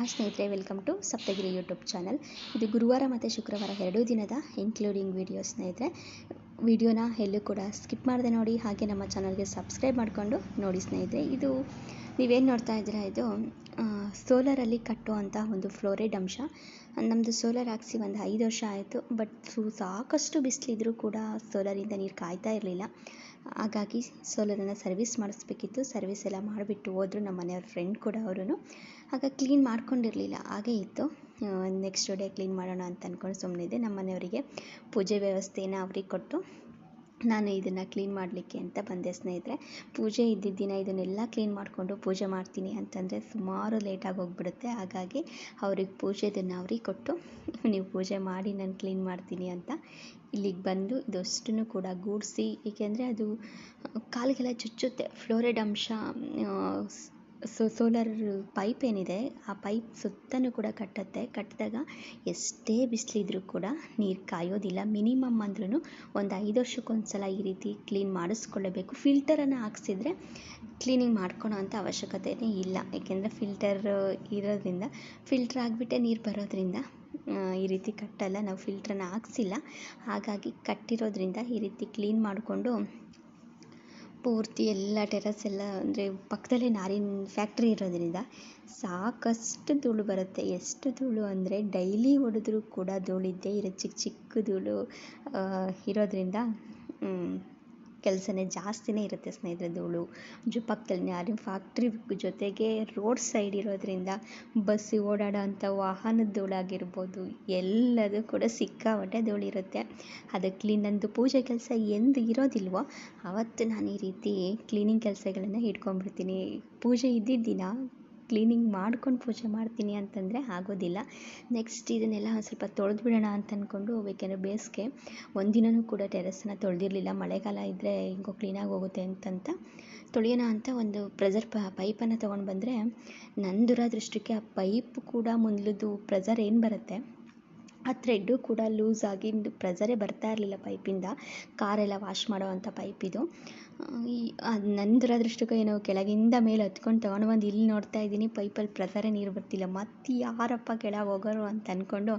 ಆ ಸ್ನೇಹಿತರೆ welcome to Saptagiri YouTube channel ಇದು ಗುರುವಾರ ಮತ್ತು ಶುಕ್ರವಾರ ಎರಡೂ ದಿನದ ಇನ್ಕ್ಲೂಡಿಂಗ್ ವೀಡಿಯೋ ಸ್ನೇಹಿತರೆ. ವಿಡಿಯೋನ ಎಲ್ಲೂ ಕೂಡ ಸ್ಕಿಪ್ ಮಾಡದೆ ನೋಡಿ, ಹಾಗೆ ನಮ್ಮ ಚಾನಲ್ಗೆ ಸಬ್ಸ್ಕ್ರೈಬ್ ಮಾಡಿಕೊಂಡು ನೋಡಿ ಸ್ನೇಹಿತರೆ. ಇದು ನೀವೇನು ನೋಡ್ತಾ ಇದ್ದೀರಾ, ಇದು ಸೋಲಾರಲ್ಲಿ ಕಟ್ಟುವಂಥ ಒಂದು ಫ್ಲೋರೈಡ್ ಅಂಶ. ನಮ್ಮದು ಸೋಲಾರ್ ಹಾಕ್ಸಿ ಒಂದು ಐದು ವರ್ಷ ಆಯಿತು ಬಟ್ ಸಾಕಷ್ಟು ಬಿಸಿಲಿದ್ರೂ ಕೂಡ ಸೋಲಾರಿಂದ ನೀರು ಕಾಯ್ತಾ ಇರಲಿಲ್ಲ. ಹಾಗಾಗಿ ಸೋಲರನ್ನು ಸರ್ವಿಸ್ ಮಾಡಿಸ್ಬೇಕಿತ್ತು. ಸರ್ವಿಸ್ ಎಲ್ಲ ಮಾಡಿಬಿಟ್ಟು ಹೋದ್ರು ನಮ್ಮ ಮನೆಯವ್ರ ಫ್ರೆಂಡ್ ಕೂಡ ಅವರು ಆಗ ಕ್ಲೀನ್ ಮಾಡ್ಕೊಂಡಿರಲಿಲ್ಲ. ಹಾಗೇ ಇತ್ತು. ನೆಕ್ಸ್ಟ್ ಡೇ ಕ್ಲೀನ್ ಮಾಡೋಣ ಅಂತ ಅಂದ್ಕೊಂಡು ಸುಮ್ಮನಿದ್ದೆ ನಮ್ಮ ಮನೆಯವರಿಗೆ ಪೂಜೆ ವ್ಯವಸ್ಥೆನ ಅವ್ರಿಗೆ ಕೊಟ್ಟು ನಾನು ಇದನ್ನು ಕ್ಲೀನ್ ಮಾಡಲಿಕ್ಕೆ ಅಂತ ಬಂದೆ ಸ್ನೇಹಿತರೆ. ಪೂಜೆ ಇದ್ದಿದ್ದ ದಿನ ಇದನ್ನೆಲ್ಲ ಕ್ಲೀನ್ ಮಾಡಿಕೊಂಡು ಪೂಜೆ ಮಾಡ್ತೀನಿ ಅಂತಂದರೆ ಸುಮಾರು ಲೇಟಾಗಿ ಹೋಗ್ಬಿಡುತ್ತೆ. ಹಾಗಾಗಿ ಅವ್ರಿಗೆ ಪೂಜೆದನ್ನು ಅವ್ರಿಗೆ ಕೊಟ್ಟು ನೀವು ಪೂಜೆ ಮಾಡಿ ನಾನು ಕ್ಲೀನ್ ಮಾಡ್ತೀನಿ ಅಂತ ಇಲ್ಲಿಗೆ ಬಂದು ಇದಷ್ಟನ್ನು ಕೂಡ ಗೂಡಿಸಿ. ಏಕೆಂದರೆ ಅದು ಕಾಲಿಗೆಲ್ಲ ಚುಚ್ಚುತ್ತೆ. ಫ್ಲೋರೈಡ್ ಅಂಶ ಸೊ, ಸೋಲಾರ್ ಪೈಪ್ ಏನಿದೆ, ಆ ಪೈಪ್ ಸುತ್ತನೂ ಕೂಡ ಕಟ್ಟುತ್ತೆ. ಕಟ್ಟಿದಾಗ ಎಷ್ಟೇ ಬಿಸಿಲಿದ್ರೂ ಕೂಡ ನೀರು ಕಾಯೋದಿಲ್ಲ. ಮಿನಿಮಮ್ ಅಂದ್ರೂ ಒಂದು ಐದು ವರ್ಷಕ್ಕೊಂದು ಸಲ ಈ ರೀತಿ ಕ್ಲೀನ್ ಮಾಡಿಸ್ಕೊಳ್ಳಬೇಕು. ಫಿಲ್ಟರನ್ನು ಹಾಕ್ಸಿದ್ರೆ ಕ್ಲೀನಿಂಗ್ ಮಾಡ್ಕೊಳೋ ಅಂಥ ಅವಶ್ಯಕತೆಯೇ ಇಲ್ಲ. ಏಕೆಂದರೆ ಫಿಲ್ಟರ್ ಇರೋದ್ರಿಂದ, ಫಿಲ್ಟ್ರ್ ಆಗಿಬಿಟ್ಟೆ ನೀರು ಬರೋದ್ರಿಂದ ಈ ರೀತಿ ಕಟ್ಟಲ್ಲ. ನಾವು ಫಿಲ್ಟ್ರನ್ನು ಹಾಕ್ಸಿಲ್ಲ. ಹಾಗಾಗಿ ಕಟ್ಟಿರೋದ್ರಿಂದ ಈ ರೀತಿ ಕ್ಲೀನ್ ಮಾಡಿಕೊಂಡು ಪೂರ್ತಿ ಎಲ್ಲ ಟೆರಸ್ ಎಲ್ಲ ಅಂದರೆ ಪಕ್ಕದಲ್ಲೇ ನಾರಿನ ಫ್ಯಾಕ್ಟ್ರಿ ಇರೋದ್ರಿಂದ ಸಾಕಷ್ಟು ಧೂಳು ಬರುತ್ತೆ. ಎಷ್ಟು ಧೂಳು ಅಂದರೆ ಡೈಲಿ ಹೊಡೆದ್ರೂ ಕೂಡ ಧೂಳಿದ್ದೇ ಇರುತ್ತೆ. ಚಿಕ್ಕ ಚಿಕ್ಕ ಧೂಳು ಇರೋದ್ರಿಂದ ಕೆಲಸನೇ ಜಾಸ್ತಿನೇ ಇರುತ್ತೆ ಸ್ನೇಹಿತರೆ ಧೂಳು. ಜು ಪಕ್ಕದಲ್ಲಿ ನಾರಿನ ಫ್ಯಾಕ್ಟ್ರಿ ಜೊತೆಗೆ ರೋಡ್ ಸೈಡ್ ಇರೋದ್ರಿಂದ ಬಸ್ ಓಡಾಡೋ ಅಂಥ ವಾಹನದ ಧೂಳಾಗಿರ್ಬೋದು, ಎಲ್ಲದೂ ಕೂಡ ಸಿಕ್ಕಾಪಟ್ಟೆ ಧೂಳಿರುತ್ತೆ ಅದಕ್ಕೆ ನಂದು ಪೂಜೆ ಕೆಲಸ ಎಂದು ಇರೋದಿಲ್ವೋ ಆವತ್ತು ನಾನು ಈ ರೀತಿ ಕ್ಲೀನಿಂಗ್ ಕೆಲಸಗಳನ್ನು ಇಟ್ಕೊಂಡ್ಬಿಡ್ತೀನಿ ಪೂಜೆ ಇದ್ದಿದ್ದ ದಿನ ಕ್ಲೀನಿಂಗ್ ಮಾಡ್ಕೊಂಡು ಪೂಜೆ ಮಾಡ್ತೀನಿ ಅಂತಂದರೆ ಆಗೋದಿಲ್ಲ. ನೆಕ್ಸ್ಟ್ ಇದನ್ನೆಲ್ಲ ಒಂದು ಸ್ವಲ್ಪ ತೊಳೆದು ಬಿಡೋಣ ಅಂತ ಅಂದ್ಕೊಂಡು ಬೇಕೆಂದರೆ ಬೇಸಿಗೆ ಒಂದಿನೂ ಕೂಡ ಟೆರೆಸನ್ನ ತೊಳೆದಿರಲಿಲ್ಲ. ಮಳೆಗಾಲ ಇದ್ದರೆ ಹೆಂಗೋ ಕ್ಲೀನಾಗಿ ಹೋಗುತ್ತೆ ಅಂತಂತ ತೊಳೆಯೋಣ ಅಂತ ಒಂದು ಪ್ರೆಸರ್ ಪೈಪನ್ನು ತೊಗೊಂಡು ಬಂದರೆ ನನ್ನ ದುರದೃಷ್ಟಕ್ಕೆ ಆ ಪೈಪ್ ಕೂಡ ಮೊದಲದು ಪ್ರೆಸರ್ ಏನು ಬರುತ್ತೆ? ಆ ಥ್ರೆಡ್ಡು ಕೂಡ ಲೂಸ್ ಆಗಿ ಪ್ರೆಸರೇ ಬರ್ತಾ ಇರಲಿಲ್ಲ ಪೈಪಿಂದ ಕಾರೆಲ್ಲ ವಾಶ್ ಮಾಡೋವಂಥ ಪೈಪ್ ಇದು. ಈ ನನ್ನ ಏನೋ ಕೆಳಗಿಂದ ಮೇಲೆ ಹತ್ಕೊಂಡು ತೊಗೊಂಡು ಬಂದು ಇಲ್ಲಿ ನೋಡ್ತಾ ಇದ್ದೀನಿ ಪೈಪಲ್ಲಿ ಪ್ರೆಸರೇ ನೀರು ಬರ್ತಿಲ್ಲ. ಮತ್ತು ಯಾರಪ್ಪ ಕೆಳಗೆ ಹೋಗೋರು ಅಂತ ಅಂದ್ಕೊಂಡು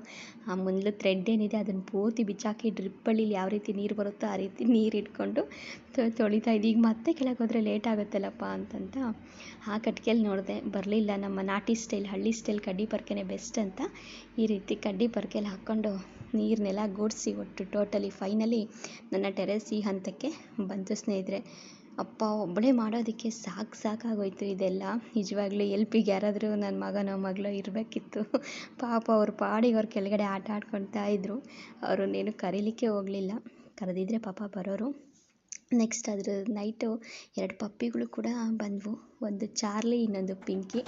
ಆ ಮೊದಲು ಥ್ರೆಡ್ ಏನಿದೆ ಅದನ್ನು ಪೂರ್ತಿ ಬಿಚ್ಚಾಕಿ ಡ್ರಿಪ್ಪಲ್ಲಿ ಯಾವ ರೀತಿ ನೀರು ಬರುತ್ತೋ ಆ ರೀತಿ ನೀರು ಇಟ್ಕೊಂಡು ತೊಳಿತಾ ಇದ್ದೆ ಈಗ ಮತ್ತೆ ಕೆಳಗೆ ಹೋದರೆ ಲೇಟ್ ಆಗುತ್ತಲ್ಲಪ್ಪ ಅಂತಂತ ಆ ಕಟ್ಗೆಯಲ್ಲಿ ನೋಡಿದೆ. ಬರಲಿಲ್ಲ ನಮ್ಮ ನಾಟಿ ಸ್ಟೈಲ್ ಹಳ್ಳಿ ಸ್ಟೈಲ್ ಕಡ್ಡಿ ಪರ್ಕೆನೇ ಬೆಸ್ಟ್ ಅಂತ ಈ ರೀತಿ ಕಡ್ಡಿ ಪರ್ಕೆಲಿ ಹಾಕ್ಕೊಂಡು ನೀರನ್ನೆಲ್ಲ ಗೂಡಿಸಿ ಒಟ್ಟು ಟೋಟಲಿ ಫೈನಲಿ ನನ್ನ ಟೆರೆಸ್ ಈ ಹಂತಕ್ಕೆ ಬಂತು ಸ್ನೇಹಿತರೆ. ಅಪ್ಪ ಒಬ್ಬಳೇ ಮಾಡೋದಕ್ಕೆ ಸಾಕು ಸಾಕಾಗೋಯ್ತು ಇದೆಲ್ಲ. ನಿಜವಾಗ್ಲೂ ಎಲ್ಪಿಗೆ ಯಾರಾದರೂ ನನ್ನ ಮಗನೋ ಮಗಳೋ ಇರಬೇಕಿತ್ತು. ಪಾಪ ಅವ್ರ ಪಾಡಿಗೆ ಅವ್ರ ಕೆಳಗಡೆ ಆಟ ಆಡ್ಕೊಳ್ತಾ ಇದ್ದರು ಅವ್ರನ್ನೇನು ಕರೀಲಿಕ್ಕೆ ಹೋಗಲಿಲ್ಲ. ಕರೆದಿದ್ರೆ ಪಾಪ ಬರೋರು. ನೆಕ್ಸ್ಟ್ ಅದ್ರ ನೈಟು ಎರಡು ಪಪ್ಪಿಗಳು ಕೂಡ ಬಂದವು. ಒಂದು ಚಾರ್ಲಿ, ಇನ್ನೊಂದು ಪಿಂಕಿ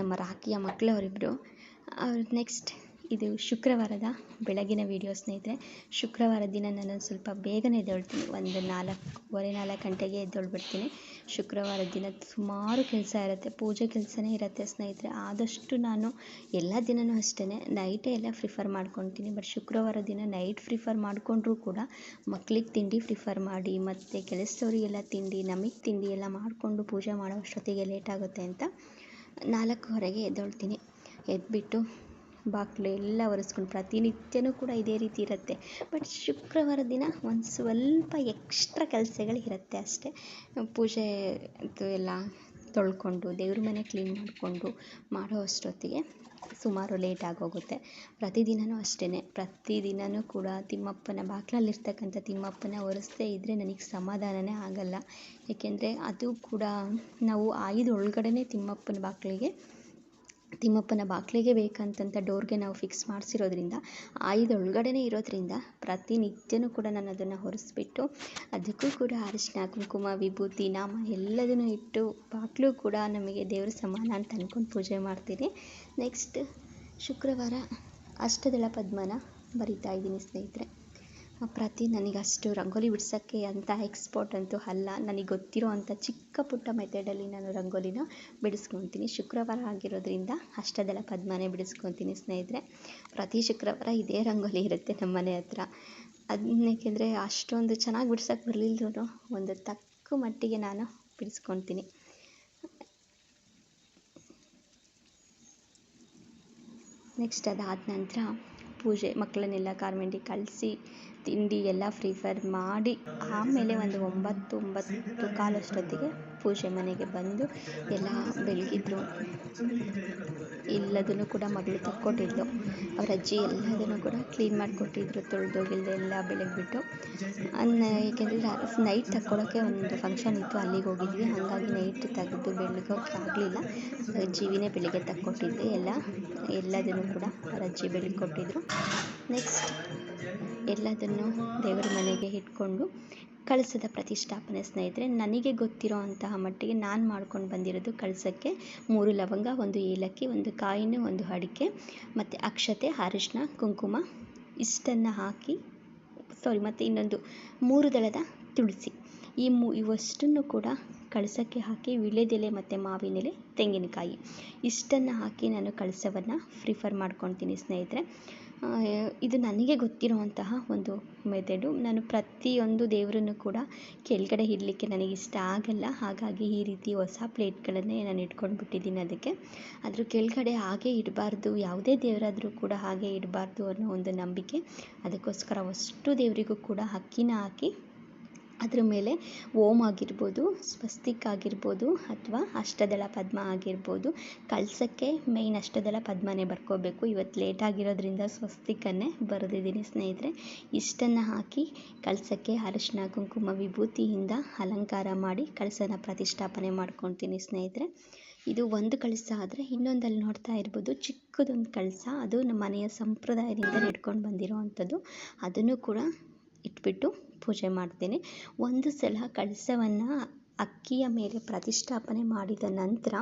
ನಮ್ಮ ರಾಖಿಯ ಮಕ್ಕಳು ಅವರಿಬ್ಬರು ಅವ್ರು ನೆಕ್ಸ್ಟ್ ಇದು ಶುಕ್ರವಾರದ ಬೆಳಗಿನ ವೀಡಿಯೋ ಸ್ನೇಹಿತರೆ. ಶುಕ್ರವಾರ ದಿನ ನಾನು ಸ್ವಲ್ಪ ಬೇಗನೆ ಎದ್ದೇಳ್ತೀನಿ. ಒಂದು ನಾಲ್ಕೂವರೆ ನಾಲ್ಕು ಗಂಟೆಗೆ ಎದ್ದೇಳ್ಬಿಡ್ತೀನಿ. ಶುಕ್ರವಾರ ದಿನ ಸುಮಾರು ಕೆಲಸ ಇರುತ್ತೆ, ಪೂಜೆ ಕೆಲಸನೇ ಇರುತ್ತೆ ಸ್ನೇಹಿತರೆ. ಆದಷ್ಟು ನಾನು ಎಲ್ಲ ದಿನವೂ ಅಷ್ಟೇ ನೈಟೇ ಎಲ್ಲ ಪ್ರಿಫರ್ ಮಾಡ್ಕೊತೀನಿ. ಬಟ್ ಶುಕ್ರವಾರ ದಿನ ನೈಟ್ ಪ್ರಿಫರ್ ಮಾಡಿಕೊಂಡ್ರೂ ಕೂಡ ಮಕ್ಕಳಿಗೆ ತಿಂಡಿ ಪ್ರಿಫರ್ ಮಾಡಿ, ಮತ್ತು ಕೆಲಸದವರಿಗೆಲ್ಲ ತಿಂಡಿ, ನಮಗೆ ತಿಂಡಿ ಎಲ್ಲ ಮಾಡಿಕೊಂಡು ಪೂಜೆ ಮಾಡೋ ಅಷ್ಟೊತ್ತಿಗೆ ಲೇಟ್ ಆಗುತ್ತೆ ಅಂತ ನಾಲ್ಕೂವರೆಗೆ ಎದ್ದೇಳ್ತೀನಿ. ಎದ್ಬಿಟ್ಟು ಬಾಗಿಲು ಎಲ್ಲ ಒರೆಸ್ಕೊಂಡು ಪ್ರತಿನಿತ್ಯನೂ ಕೂಡ ಇದೇ ರೀತಿ ಇರುತ್ತೆ. ಬಟ್ ಶುಕ್ರವಾರ ದಿನ ಒಂದು ಸ್ವಲ್ಪ ಎಕ್ಸ್ಟ್ರಾ ಕೆಲಸಗಳು ಇರುತ್ತೆ ಅಷ್ಟೇ. ಪೂಜೆ ಎಲ್ಲ ತೊಳ್ಕೊಂಡು, ದೇವ್ರ ಮನೆ ಕ್ಲೀನ್ ಮಾಡಿಕೊಂಡು ಮಾಡೋ ಅಷ್ಟೊತ್ತಿಗೆ ಸುಮಾರು ಲೇಟ್ ಆಗೋಗುತ್ತೆ. ಪ್ರತಿದಿನವೂ ಅಷ್ಟೇ ಪ್ರತಿದಿನವೂ ಕೂಡ ತಿಮ್ಮಪ್ಪನ ಬಾಗಿಲಲ್ಲಿರ್ತಕ್ಕಂಥ ತಿಮ್ಮಪ್ಪನ ಒರೆಸ್ದೇ ಇದ್ದರೆ ನನಗೆ ಸಮಾಧಾನವೇ ಆಗಲ್ಲ. ಏಕೆಂದರೆ ಅದು ಕೂಡ ನಾವು ಆಯುಧ ಒಳಗಡೆ ತಿಮ್ಮಪ್ಪನ ಬಾಗಿಲಿಗೆ ತಿಮ್ಮಪ್ಪನ ಬಾಗಿಲಿಗೆ ಬೇಕಂತಂತ ಡೋರ್ಗೆ ನಾವು ಫಿಕ್ಸ್ ಮಾಡಿಸಿರೋದ್ರಿಂದ, ಆಯುಧ ಒಳಗಡೆನೇ ಇರೋದ್ರಿಂದ ಪ್ರತಿನಿತ್ಯನೂ ಕೂಡ ನಾನು ಅದನ್ನು ಹೊರಿಸ್ಬಿಟ್ಟು, ಅದಕ್ಕೂ ಕೂಡ ಅರಿಶಿನ ಕುಂಕುಮ, ವಿಭೂತಿ, ನಾಮ ಎಲ್ಲದನ್ನು ಇಟ್ಟು ಬಾಗಿಲು ಕೂಡ ನಮಗೆ ದೇವರ ಸಮಾನ ಅಂತ ಅಂದ್ಕೊಂಡು ಪೂಜೆ ಮಾಡ್ತೀನಿ. ನೆಕ್ಸ್ಟ್ ಶುಕ್ರವಾರ ಅಷ್ಟದಳ ಪದ್ಮನ ಬರಿತಾ ಇದ್ದೀನಿ ಸ್ನೇಹಿತರೆ. ಪ್ರತಿ ನನಗೆ ಅಷ್ಟು ರಂಗೋಲಿ ಬಿಡ್ಸೋಕ್ಕೆ ಅಂತ ಎಕ್ಸ್ಪರ್ಟ್ ಅಂತೂ ಅಲ್ಲ. ನನಗೆ ಗೊತ್ತಿರೋ ಅಂಥ ಚಿಕ್ಕ ಪುಟ್ಟ ಮೆಥಡಲ್ಲಿ ನಾನು ರಂಗೋಲಿನ ಬಿಡಿಸ್ಕೊತೀನಿ. ಶುಕ್ರವಾರ ಆಗಿರೋದ್ರಿಂದ ಅಷ್ಟದೆಲ್ಲ ಪದ್ಮನೇ ಬಿಡಿಸ್ಕೊತೀನಿ ಸ್ನೇಹಿತರೆ. ಪ್ರತಿ ಶುಕ್ರವಾರ ಇದೇ ರಂಗೋಲಿ ಇರುತ್ತೆ ನಮ್ಮ ಮನೆ ಹತ್ರ. ಅದನ್ನ ಏಕೆಂದರೆ ಅಷ್ಟೊಂದು ಚೆನ್ನಾಗಿ ಬಿಡ್ಸೋಕೆ ಬರಲಿಲ್ಲರೂ ಒಂದು ತಕ್ಕ ಮಟ್ಟಿಗೆ ನಾನು ಬಿಡಿಸ್ಕೊತೀನಿ. ನೆಕ್ಸ್ಟ್ ಅದಾದ ನಂತರ ಪೂಜೆ ಮಕ್ಕಳನ್ನೆಲ್ಲ ಕಾರ್ಮೆಂಟಿಗೆ ಕಳಿಸಿ ತಿಂಡಿ ಎಲ್ಲ ಪ್ರಿಫರ್ ಫೈರ್ ಮಾಡಿ ಆಮೇಲೆ ಒಂದು ಒಂಬತ್ತು ಒಂಬತ್ತು ಕಾಲಷ್ಟೊತ್ತಿಗೆ ಪೂಜೆ ಮನೆಗೆ ಬಂದು ಎಲ್ಲ ಬೆಳಗಿದ್ರು. ಎಲ್ಲದನ್ನು ಕೂಡ ಮಗಳು ತಕ್ಕೊಟ್ಟಿದ್ಲು ಅವ್ರ ಅಜ್ಜಿ ಎಲ್ಲದನ್ನು ಕೂಡ ಕ್ಲೀನ್ ಮಾಡಿಕೊಟ್ಟಿದ್ರು, ತೊಳೆದೋಗಿಲ್ದೆ ಎಲ್ಲ ಬೆಳಗ್ಬಿಟ್ಟು ಅನ್ನ ಏಕೆಂದರೆ ನೈಟ್ ತಕ್ಕೊಳ್ಳೋಕ್ಕೆ ಒಂದು ಫಂಕ್ಷನ್ ಇತ್ತು, ಅಲ್ಲಿಗೆ ಹೋಗಿದ್ವಿ. ಹಾಗಾಗಿ ನೈಟ್ ತೆಗೆದು ಬೆಳಗೋಕ್ಕೆ ಆಗಲಿಲ್ಲ. ಅಜ್ಜಿವಿನೇ ಬೆಳಿಗ್ಗೆ ತಕ್ಕೊಟ್ಟಿದ್ದೆ ಎಲ್ಲ. ಎಲ್ಲದನ್ನು ಕೂಡ ಅವ್ರ ಅಜ್ಜಿ ಬೆಳಗ್ಗೆ ಕೊಟ್ಟಿದ್ರು. ನೆಕ್ಸ್ಟ್ ಎಲ್ಲದನ್ನು ದೇವರ ಮನೆಗೆ ಇಟ್ಕೊಂಡು ಕಳಸದ ಪ್ರತಿಷ್ಠಾಪನೆ ಸ್ನೇಹಿತರೆ, ನನಗೆ ಗೊತ್ತಿರೋ ಅಂತಹ ಮಟ್ಟಿಗೆ ನಾನು ಮಾಡ್ಕೊಂಡು ಬಂದಿರೋದು ಕಳಸಕ್ಕೆ ಮೂರು ಲವಂಗ, ಒಂದು ಏಲಕ್ಕಿ, ಒಂದು ಕಾಯಿನ, ಒಂದು ಅಡಿಕೆ, ಮತ್ತು ಅಕ್ಷತೆ ಅರಿಶಿನ ಕುಂಕುಮ ಇಷ್ಟನ್ನು ಹಾಕಿ ಸಾರಿ ಮತ್ತು ಇನ್ನೊಂದು ಮೂರು ದಳದ ತುಳಸಿ. ಈ ಮೂ, ಇವಷ್ಟನ್ನು ಕೂಡ ಕಳಸಕ್ಕೆ ಹಾಕಿ ವಿಳೆದೆಲೆ ಮತ್ತು ಮಾವಿನೆಲೆ ತೆಂಗಿನಕಾಯಿ. ಇಷ್ಟನ್ನು ಹಾಕಿ ನಾನು ಕಳಸವನ್ನು ಪ್ರಿಫರ್ ಮಾಡ್ಕೊತೀನಿ ಸ್ನೇಹಿತರೆ. ಇದು ನನಗೆ ಗೊತ್ತಿರುವಂತಹ ಒಂದು ಮೆಥಡು. ನಾನು ಪ್ರತಿಯೊಂದು ದೇವರನ್ನು ಕೂಡ ಕೆಳಗಡೆ ಇಡಲಿಕ್ಕೆ ನನಗೆ ಇಷ್ಟ ಆಗಲ್ಲ. ಹಾಗಾಗಿ ಈ ರೀತಿ ಹೊಸ ಪ್ಲೇಟ್ಗಳನ್ನೇ ನಾನು ಇಟ್ಕೊಂಡು ಬಿಟ್ಟಿದ್ದೀನಿ ಅದಕ್ಕೆ. ಅದ್ರ ಕೆಳಗಡೆ ಹಾಗೆ ಇಡಬಾರ್ದು, ಯಾವುದೇ ದೇವರಾದರೂ ಕೂಡ ಹಾಗೆ ಇಡಬಾರ್ದು ಅನ್ನೋ ಒಂದು ನಂಬಿಕೆ. ಅದಕ್ಕೋಸ್ಕರ ಅಷ್ಟು ದೇವರಿಗೂ ಕೂಡ ಅಕ್ಕಿನ ಹಾಕಿ ಅದ್ರ ಮೇಲೆ ಓಂ ಆಗಿರ್ಬೋದು, ಸ್ವಸ್ತಿಕ್ ಆಗಿರ್ಬೋದು ಅಥವಾ ಅಷ್ಟದಳ ಪದ್ಮ ಆಗಿರ್ಬೋದು. ಕಳ್ಸಕ್ಕೆ ಮೇಯ್ನ್ ಅಷ್ಟದಳ ಪದ್ಮನೇ ಬರ್ಕೋಬೇಕು. ಇವತ್ತು ಲೇಟ್ ಆಗಿರೋದ್ರಿಂದ ಸ್ವಸ್ತಿಕನ್ನೇ ಬರೆದಿದ್ದೀನಿ ಸ್ನೇಹಿತರೆ. ಇಷ್ಟನ್ನು ಹಾಕಿ ಕಳ್ಸಕ್ಕೆ ಅರಿಶಿನ ಕುಂಕುಮ, ವಿಭೂತಿಯಿಂದ ಅಲಂಕಾರ ಮಾಡಿ ಕಳಸನ ಪ್ರತಿಷ್ಠಾಪನೆ ಮಾಡ್ಕೊತೀನಿ ಸ್ನೇಹಿತರೆ. ಇದು ಒಂದು ಕಳಸ ಆದರೆ ಇನ್ನೊಂದಲ್ಲಿ ನೋಡ್ತಾ ಇರ್ಬೋದು, ಚಿಕ್ಕದೊಂದು ಕಳಸ. ಅದು ನಮ್ಮ ಮನೆಯ ಸಂಪ್ರದಾಯದಿಂದ ನಡ್ಕೊಂಡು ಬಂದಿರೋ ಅಂಥದ್ದು ಅದನ್ನು ಕೂಡ ಇಟ್ಬಿಟ್ಟು ಪೂಜೆ ಮಾಡ್ತೇನೆ. ಒಂದು ಸಲ ಕಳಸವನ್ನು ಅಕ್ಕಿಯ ಮೇಲೆ ಪ್ರತಿಷ್ಠಾಪನೆ ಮಾಡಿದ ನಂತರ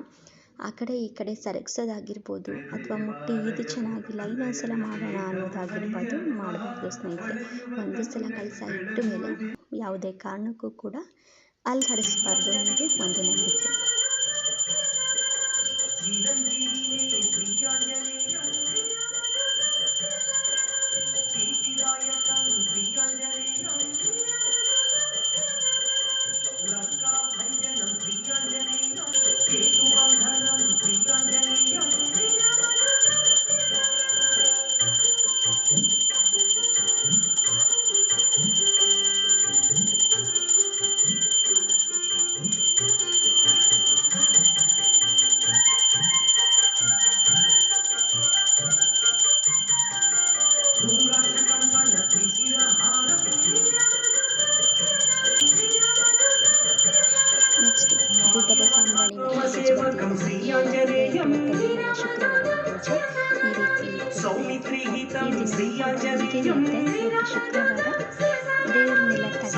ಆ ಕಡೆ ಈ ಕಡೆ ಸರಗಿಸೋದಾಗಿರ್ಬೋದು ಅಥವಾ ಮುಟ್ಟಿ ಇದು ಚೆನ್ನಾಗಿಲ್ಲ ಇನ್ನೊಂದು ಸಲ ಮಾಡೋಣ ಅನ್ನೋದಾಗಿರ್ಬೋದು ಮಾಡಬಾರ್ದು ಸ್ನೇಹಿತರೆ. ಒಂದು ಸಲ ಕಳಸ ಇಟ್ಟ ಮೇಲೆ ಯಾವುದೇ ಕಾರಣಕ್ಕೂ ಕೂಡ ಅಲ್ಲಾಡಿಸ್ಬಾರ್ದು ಅನ್ನೋದು ಒಂದು ನಂಬಿಕೆ. ನೆಕ್ಸ್ಟ್ ಈ ದಿನ ಮತ್ತು ಶುಕ್ರವಾರ ದೇವರನ್ನೆಲ್ಲ ತೆಗೆದು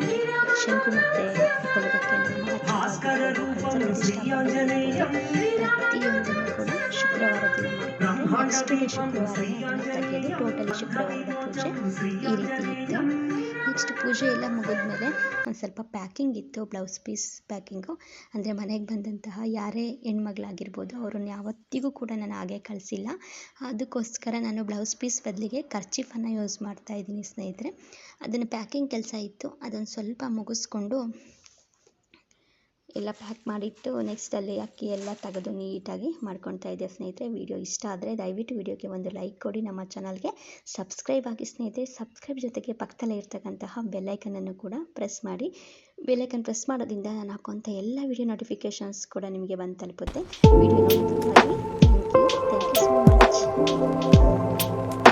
ನೀಟಾಗಿ ಶಂಕು ಮತ್ತು ಕೊಡೋದಕ್ಕೆ ಪ್ರತಿಯೊಂದನ್ನು ಕೂಡ ಶುಕ್ರವಾರ ದಿನ ಮಾಡ್ತಾರೆ ನೆಕ್ಸ್ಟ್ಗೆ ಶುಕ್ರವಾರ ತೆಗೆಯೋದು ಟೋಟಲಿ ಶುಕ್ರವಾರದ ಪೂಜೆ ಈ ರೀತಿ ಇತ್ತು ನೆಕ್ಸ್ಟ್ ಪೂಜೆ ಎಲ್ಲ ಮುಗಿದ್ಮೇಲೆ ಒಂದು ಸ್ವಲ್ಪ ಪ್ಯಾಕಿಂಗ್ ಇತ್ತು ಬ್ಲೌಸ್ ಪೀಸ್ ಪ್ಯಾಕಿಂಗು ಅಂದರೆ ಮನೆಗೆ ಬಂದಂತಹ ಯಾರೇ ಹೆಣ್ಮಗಳಾಗಿರ್ಬೋದು, ಅವ್ರನ್ನ ಯಾವತ್ತಿಗೂ ಕೂಡ ನಾನು ಹಾಗೆ ಕಳಿಸಿಲ್ಲ. ಅದಕ್ಕೋಸ್ಕರ ನಾನು ಬ್ಲೌಸ್ ಪೀಸ್ ಬದಲಿಗೆ ಕರ್ಚೀಫನ್ನು ಯೂಸ್ ಮಾಡ್ತಾ ಇದ್ದೀನಿ ಸ್ನೇಹಿತರೆ. ಅದನ್ನು ಪ್ಯಾಕಿಂಗ್ ಕೆಲಸ ಇತ್ತು. ಅದನ್ನು ಸ್ವಲ್ಪ ಮುಗಿಸ್ಕೊಂಡು ಎಲ್ಲ ಪ್ಯಾಕ್ ಮಾಡಿಟ್ಟು ನೆಕ್ಸ್ಟ್ ಅಲ್ಲಿ ಅಕ್ಕಿ ಎಲ್ಲ ತೆಗೆದು ನೀಟಾಗಿ ಮಾಡ್ಕೊಳ್ತಾ ಇದ್ದೆ ಸ್ನೇಹಿತರೆ. ವಿಡಿಯೋ ಇಷ್ಟ ಆದರೆ ದಯವಿಟ್ಟು ವಿಡಿಯೋಗೆ ಒಂದು ಲೈಕ್ ಕೊಡಿ. ನಮ್ಮ ಚಾನಲ್ಗೆ ಸಬ್ಸ್ಕ್ರೈಬ್ ಆಗಿ ಸ್ನೇಹಿತರೆ ಸಬ್ಸ್ಕ್ರೈಬ್ ಜೊತೆಗೆ ಪಕ್ಕದಲ್ಲೇ ಇರ್ತಕ್ಕಂತಹ ಬೆಲ್ಲೈಕನನ್ನು ಕೂಡ ಪ್ರೆಸ್ ಮಾಡಿ. ಬೆಲ್ಲೈಕನ್ ಪ್ರೆಸ್ ಮಾಡೋದ್ರಿಂದ ನಾನು ಹಾಕುವಂಥ ಎಲ್ಲ ವಿಡಿಯೋ ನೋಟಿಫಿಕೇಷನ್ಸ್ ಕೂಡ ನಿಮಗೆ ಬಂದು ತಲುಪುತ್ತೆ. ವಿಡಿಯೋ ನೋಡಿ thank you thank you so much